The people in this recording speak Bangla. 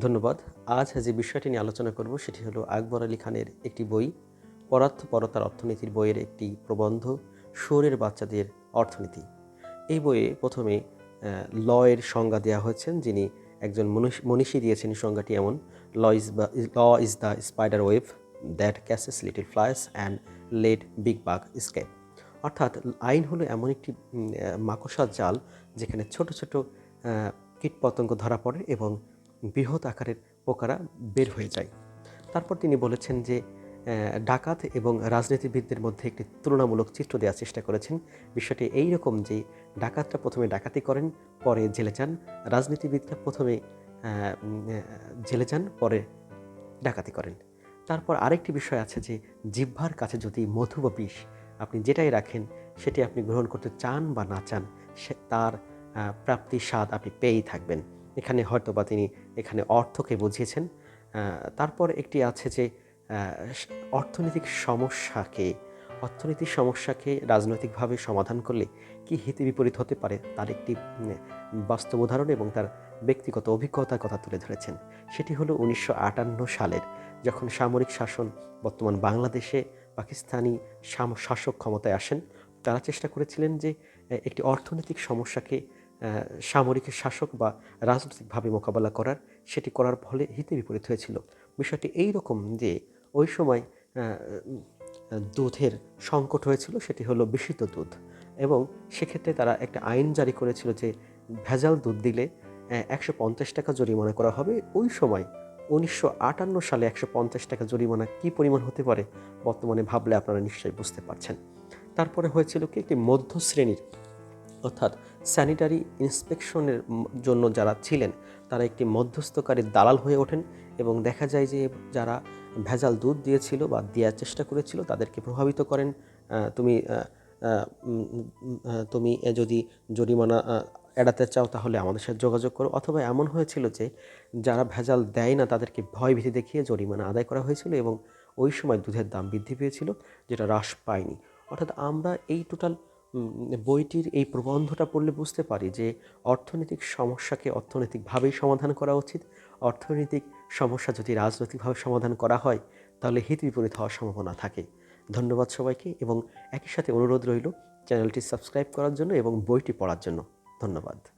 ধন্যবাদ। আজ যে বিষয়টি নিয়ে আলোচনা করব সেটি হলো আকবর আলী খানের একটি বই, পরার্থপরতার অর্থনীতির বইয়ের একটি প্রবন্ধ শোরের বাচ্চাদের অর্থনীতি। এই বইয়ে প্রথমে ল এর সংজ্ঞা দেওয়া হয়েছেন যিনি একজন মনীষ- দিয়েছেন সংজ্ঞাটি এমন, law is law is the spider web that catches little flies and let big bug escape. অর্থাৎ আইন হলো এমন একটি মাকড়সার জাল যেখানে ছোট ছোট কীটপতঙ্গ ধরা পড়ে এবং বৃহৎ আকারের পোকারা বের হয়ে যায়। তারপর তিনি বলেছেন যে ডাকাত এবং রাজনীতিবিদদের মধ্যে একটি তুলনামূলক চিত্র দেওয়ার চেষ্টা করেছেন। বিষয়টি এই রকম যে ডাকাতরা প্রথমে ডাকাতি করেন পরে জেলে যান। রাজনীতিবিদরা প্রথমে জেলে যান পরে ডাকাতি করেন। তারপর আরেকটি বিষয় আছে যে জিহ্বার কাছে যদি মধু বা বিষ আপনি যেটাই রাখেন সেটি আপনি গ্রহণ করতে চান বা না চান সে তার আহ, প্রাপ্তি স্বাদ আপনি পেয়েই থাকবেন। এখানে হয়তো বা তিনি এখানে অর্থকে বুঝিয়েছেন। তারপর একটি আছে যে অর্থনৈতিক সমস্যাকে অর্থনৈতিক সমস্যাকে রাজনৈতিকভাবে সমাধান করলে কি হিতে বিপরীত হতে পারে তার একটি বাস্তব উদাহরণ এবং তার ব্যক্তিগত অভিজ্ঞতার কথা তুলে ধরেছেন। সেটি হলো উনিশশো আটান্ন সালের যখন সামরিক শাসন বর্তমান বাংলাদেশে পাকিস্তানি শাসক ক্ষমতায় আসেন, তারা চেষ্টা করেছিলেন যে একটি অর্থনৈতিক সমস্যাকে সামরিক শাসক বা রাজনৈতিকভাবে মোকাবেলা করার, সেটি করার ফলে হিতে বিপরীত হয়েছিল। বিষয়টি এই রকম যে ওই সময় দুধের সংকট হয়েছিল, সেটি হলো বিশুদ্ধ দুধ। এবং সেক্ষেত্রে তারা একটা আইন জারি করেছিল যে ভেজাল দুধ দিলে একশো পঞ্চাশ টাকা জরিমানা করা হবে। ওই সময় উনিশশো আটান্ন সালে একশো পঞ্চাশ টাকা জরিমানা কী পরিমাণ হতে পারে, বর্তমানে ভাবলে আপনারা নিশ্চয়ই বুঝতে পারছেন। তারপরে হয়েছিল কি, একটি মধ্য শ্রেণির অর্থাৎ স্যানিটারি ইন্সপেকশনের জন্য যারা ছিলেন, তারা একটি মধ্যস্থকারী দালাল হয়ে ওঠেন এবং দেখা যায় যে যারা ভেজাল দুধ দিয়েছিল বা দেওয়ার চেষ্টা করেছিল, তাদেরকে প্রভাবিত করেন। তুমি তুমি যদি জরিমানা এড়াতে চাও তাহলে আমাদের সাথে যোগাযোগ করো। অথবা এমন হয়েছিল যে যারা ভেজাল দেয় না, তাদেরকে ভয় ভীতি দেখিয়ে জরিমানা আদায় করা হয়েছিল এবং ওই সময় দুধের দাম বৃদ্ধি পেয়েছিল, যেটা হ্রাস পায়নি। অর্থাৎ আমরা এই টোটাল বইটির এই প্রবন্ধটা পড়লে বুঝতে পারি যে অর্থনৈতিক সমস্যাকে অর্থনৈতিকভাবেই সমাধান করা উচিত। অর্থনৈতিক সমস্যা যদি রাজনৈতিকভাবে সমাধান করা হয়, তাহলে হিত বিপরীত হওয়ার সম্ভাবনা থাকে। ধন্যবাদ সবাইকে এবং একই সাথে অনুরোধ রইল চ্যানেলটি সাবস্ক্রাইব করার জন্য এবং বইটি পড়ার জন্য। ধন্যবাদ।